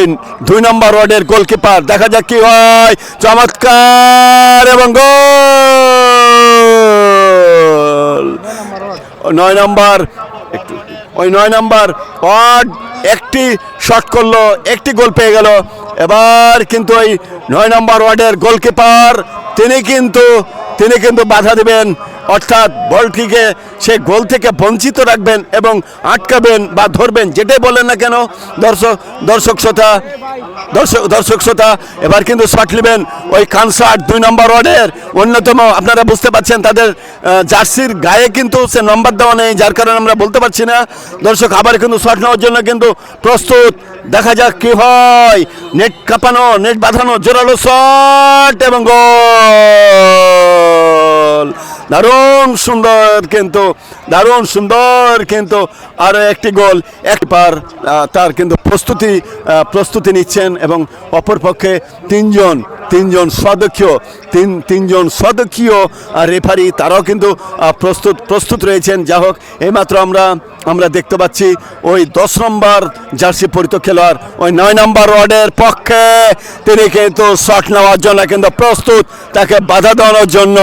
ওই দুই নম্বর ওয়ার্ডের গোলকিপার। দেখা যাক কি হয়। চমৎকার এবং গোল! নয় নম্বর ওই নয় নম্বর ওয়ার্ড একটি শট করল, একটি গোল পেয়ে গেল। এবার কিন্তু ওই নয় নম্বর ওয়ার্ডের গোলকিপার, তিনি কিন্তু তিনি কিন্তু বাধা দিবেন। অর্থাৎ বলটিকে সে গোল থেকে বঞ্চিত রাখবেন এবং আটকাবেন বা ধরবেন, যেটাই বলেন না কেন, দর্শক দর্শক শ্রোতা দর্শক দর্শক শ্রোতা, এবার কিন্তু শট নেবেন ওই কানসার্ট দুই নম্বর ওয়ার্ডের। অন্যতম, আপনারা বুঝতে পারছেন তাদের জার্সির গায়ে কিন্তু সে নম্বর দেওয়া নেই, যার কারণে আমরা বলতে পারছি না। দর্শক, আবার কিন্তু শট নেওয়ার জন্য কিন্তু প্রস্তুত। দেখা যাক কি হয়। নেট কাঁপানো, নেট বাঁধানো, জোরালো শট এবং গোল। দারুণ সুন্দর কিন্তু, দারুণ সুন্দর কিন্তু আরও একটি গোল। একবার তার কিন্তু প্রস্তুতি প্রস্তুতি নিচ্ছেন এবং অপরপক্ষে তিনজন তিনজন সদক্ষীয় তিন, তিনজন সদক্ষীয় রেফারি তারাও কিন্তু প্রস্তুত প্রস্তুত রয়েছেন। যা হোক, এইমাত্র আমরা আমরা দেখতে পাচ্ছি ওই দশ নম্বর জার্সি পরিত খেলোয়াড়, ওই নয় নম্বর ওয়ার্ডের পক্ষে তিনি কিন্তু শট নেওয়ার জন্য কিন্তু প্রস্তুত। তাকে বাধা দেওয়ানোর জন্য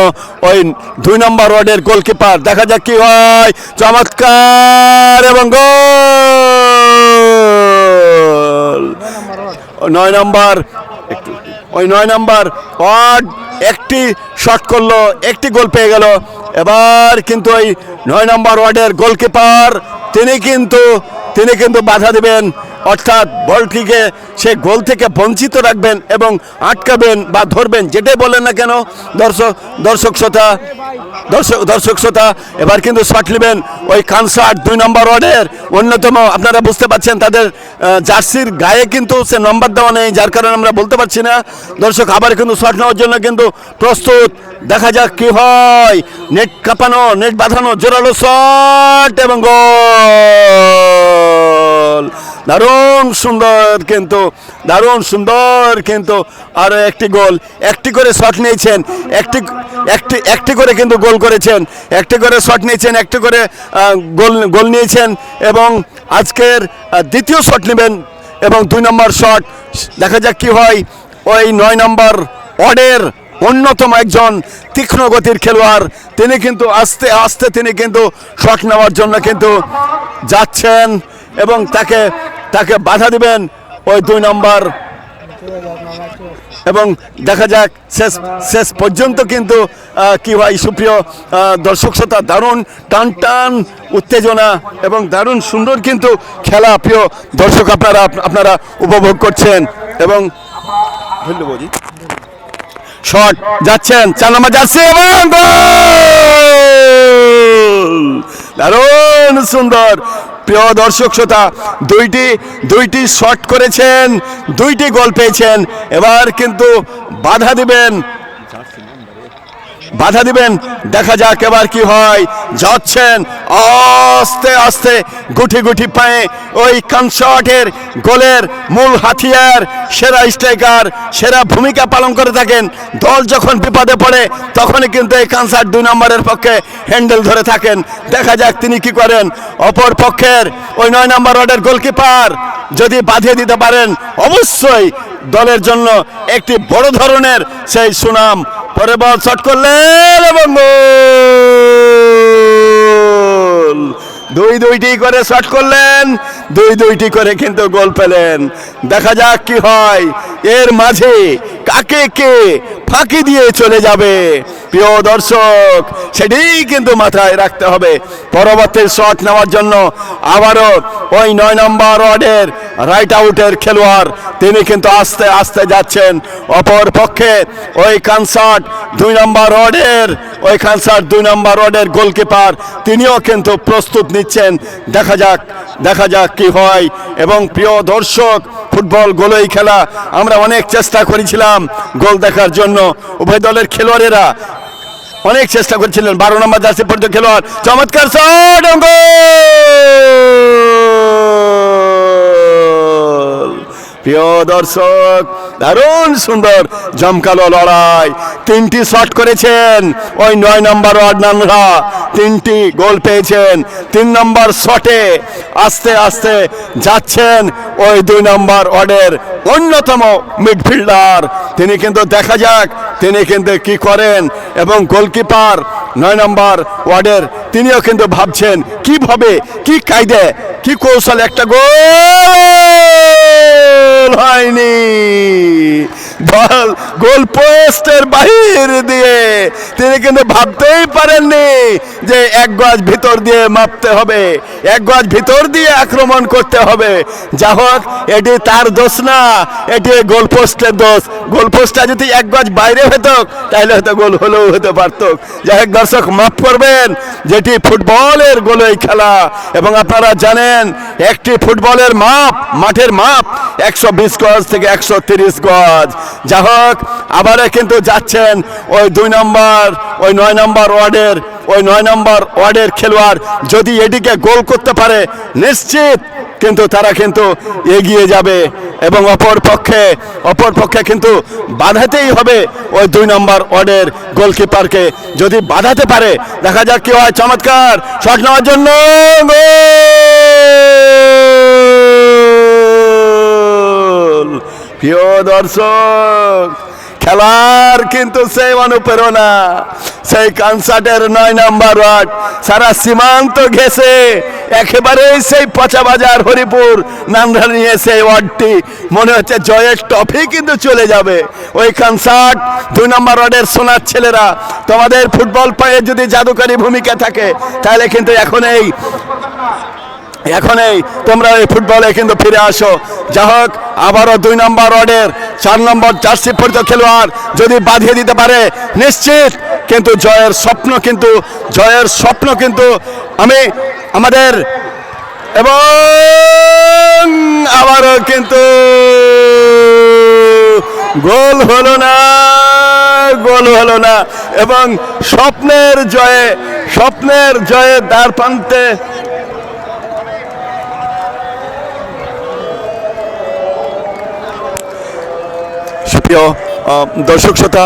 ওই দুই নম্বর ওয়ার্ডের গোলকিপার, দেখা যাক কি হয়। চমৎকার এবং গোল! নয় নম্বর ওই নয় নম্বর, ওয়ার্ড একটি শট করল, একটি গোল পেয়ে গেল। এবার কিন্তু ওই নয় নম্বর ওয়ার্ডের গোলকিপার তিনি কিন্তু তিনি কিন্তু বাধা দিবেন। অর্থাৎ বলটিকে সে গোল থেকে বঞ্চিত রাখবেন এবং আটকাবেন বা ধরবেন, যেটাই বলেন না কেন, দর্শক দর্শক শ্রোতা, দর্শক দর্শক শ্রোতা, এবার কিন্তু শট নেবেন ওই কানসার্ট দুই নম্বর ওয়ার্ডের অন্যতম, আপনারা বুঝতে পারছেন তাদের জার্সির গায়ে কিন্তু সে নম্বর দেওয়া নেই, যার কারণে আমরা বলতে পারছি না। দর্শক, আবার কিন্তু শট নেওয়ার জন্য কিন্তু প্রস্তুত। দেখা যাক কি হয়। নেট কাঁপানো, নেট বাঁধানো, জোরালো শট এবং গোল! দারুণ সুন্দর কিন্তু, দারুণ সুন্দর কিন্তু আরও একটি গোল। একটি করে শট নিয়েছেন, একটি একটি একটি করে কিন্তু গোল করেছেন, একটি করে শট নিয়েছেন, একটি করে গোল গোল নিয়েছেন এবং আজকের দ্বিতীয় শট নেবেন এবং দুই নম্বর শট, দেখা যাক কি হয়। ওই নয় নম্বর ওয়ার্ডের অন্যতম একজন তীক্ষ্ণ গতির খেলোয়াড়, তিনি কিন্তু আস্তে আস্তে তিনি কিন্তু শট নেওয়ার জন্য কিন্তু যাচ্ছেন এবং তাকে তাকে বাধা দিবেন ওই দুই নম্বর। এবং দেখা যাক, শেষ শেষ পর্যন্ত কিন্তু কি হয়, সুপ্রিয় দর্শক শ্রোতা, দারুণ টান টান উত্তেজনা এবং দারুণ সুন্দর কিন্তু খেলা, প্রিয় দর্শক আপনারা আপনারা উপভোগ করছেন এবং শট, যাচ্ছেন, চার নম্বর যাচ্ছে এবং গোল! দারুণ সুন্দর প্রিয় দর্শক শ্রোতা, দুইটি দুইটি শট করেছেন, দুইটি গোল পেয়েছেন এবার কিন্তু বাধা দিবেন বাধা দিবেন। দেখা যাক এবার কি হয়। যাচ্ছেন আস্তে আস্তে গুটি গুটি পায়ে ওই কনসার্টের গোলের মূল হাতিয়ার সেরা স্ট্রাইকার, সেরা ভূমিকা পালন করে থাকেন। দল যখন বিপদে পড়ে, তখনই কিন্তু এই কনসার্ট দুই নম্বরের পক্ষে হ্যান্ডেল ধরে থাকেন। দেখা যাক তিনি কি করেন। অপর পক্ষের ওই নয় নম্বর ওয়ার্ডের গোলকিপার যদি বাঁধিয়ে দিতে পারেন, অবশ্যই দলের জন্য একটি বড় ধরনের সেই সুনাম পরে বল শট করলেন এবং! দুই দুইটি করে শট করলেন, দুই দুইটি করে কিন্তু গোল পেলেন। দেখা যাক কি হয়। এর মাঝে কাকে কে ফাঁকি দিয়ে চলে যাবে। প্রিয় দর্শক, সেটাই কিন্তু মাথায় রাখতে হবে। পরবর্তী শট নেওয়ার জন্য আবারও ওই নয় নম্বর ওয়ার্ডের রাইট আউটের খেলোয়াড়, তিনি কিন্তু আস্তে আস্তে যাচ্ছেন অপর পক্ষে। ওই কনসার্ট দুই নম্বর ওয়ার্ডের, ওই কনসার্ট দুই নম্বর ওয়ার্ডের গোলকিপার তিনিও কিন্তু প্রস্তুত নিচ্ছেন। দেখা যাক দেখা যাক কি হয়। এবং প্রিয় দর্শক, ফুটবল গোলই খেলা। আমরা অনেক চেষ্টা করেছিলাম গোল দেখার জন্য। উভয় দলের খেলোয়াড়েরা অনেক চেষ্টা করেছিলেন। বারো নম্বর জার্সি পর্যন্ত খেলোয়াড়। চমৎকার প্রিয় দর্শক, দারুণ সুন্দর জমকালো লড়াই। তিনটি শট করেছেন। ওই নয় নম্বর ওয়ার্ড নানরা তিনটি গোল পেয়েছেন। তিন নম্বর শটে আস্তে আস্তে যাচ্ছেন ওই দুই নম্বর ওয়ার্ডের অন্যতম মিডফিল্ডার। তিনি কিন্তু দেখা যাক তিনি কিন্তু কি করেন? এবং গোলকিপার নয় নম্বর ওয়ার্ডের তিনিও কিন্তু ভাবছেন, কীভাবে, কি কায়দে, কি কৌশল? একটা গোল হয়নি। বল, গোল পোস্টের বাহির দিয়ে। তিনি কিন্তু ভাবতেই পারেননি যে এক গজ ভিতর দিয়ে মাপতে হবে, এক গজ ভিতর দিয়ে আক্রমণ করতে হবে। যা হোক, এটি তার দোষ না, এটি গোল পোস্টের দোষ। গোল পোস্টটা যদি এক গজ বাইরে হতো, তাহলে হয়তো গোল হলেও হতে পারত। যাই হোক, দর্শক, মাফ করবেন, যেটি ফুটবলের গোল এই খেলা। এবং আপনারা জানেন, একটি ফুটবলের মাপ, মাঠের মাপ একশো বিশ গজ থেকে একশো তিরিশ গজ। যা হোক আবারে কিন্তু যাচ্ছেন ওই দুই নম্বর, ওই নয় নম্বর ওয়ার্ডের, ওই নয় নম্বর ওয়ার্ডের খেলোয়াড় যদি এটিকে গোল করতে পারে, নিশ্চিত কিন্তু তারা কিন্তু এগিয়ে যাবে এবং অপর পক্ষে অপর পক্ষে কিন্তু বাধাতেই হবে ওই দুই নম্বর ওয়ার্ডের গোলকিপারকে। যদি বাধাতে পারে, দেখা যাক কি হয়, চমৎকার, শট নেওয়ার জন্য গোল! প্রিয় দর্শক, খেলার কিন্তু সেই অনুপ্রেরণা, সেই কনসার্টের নয় নাম্বার ওয়ার্ড। সারা সীমান্ত ঘেসে একেবারেই সেই পচা বাজার হরিপুর নান্দ্রা নিয়ে সেই ওয়ার্ডটি। মনে হচ্ছে জয়ের ট্রফি কিন্তু চলে যাবে। ওই কনসার্ট দুই নম্বর ওয়ার্ডের সোনার ছেলেরা। তোমাদের ফুটবল পায়ে যদি জাদুকারী ভূমিকা থাকে, তাহলে কিন্তু এখন এই এখন এই, তোমরা এই ফুটবলে কিন্তু ফিরে আসো। যা হোক, আবারও দুই নম্বর ওয়ার্ডের চার নম্বর জার্সি পরিত খেলোয়াড় যদি বাঁধিয়ে দিতে পারে, নিশ্চিত কিন্তু জয়ের স্বপ্ন কিন্তু, জয়ের স্বপ্ন কিন্তু আমি, আমাদের এবং আবারও কিন্তু গোল হলো না, গোল হলো না। এবং স্বপ্নের জয়ে স্বপ্নের জয়ে দ্বার প্রান্তে সুপ্রিয় আহ, দর্শক শ্রোতা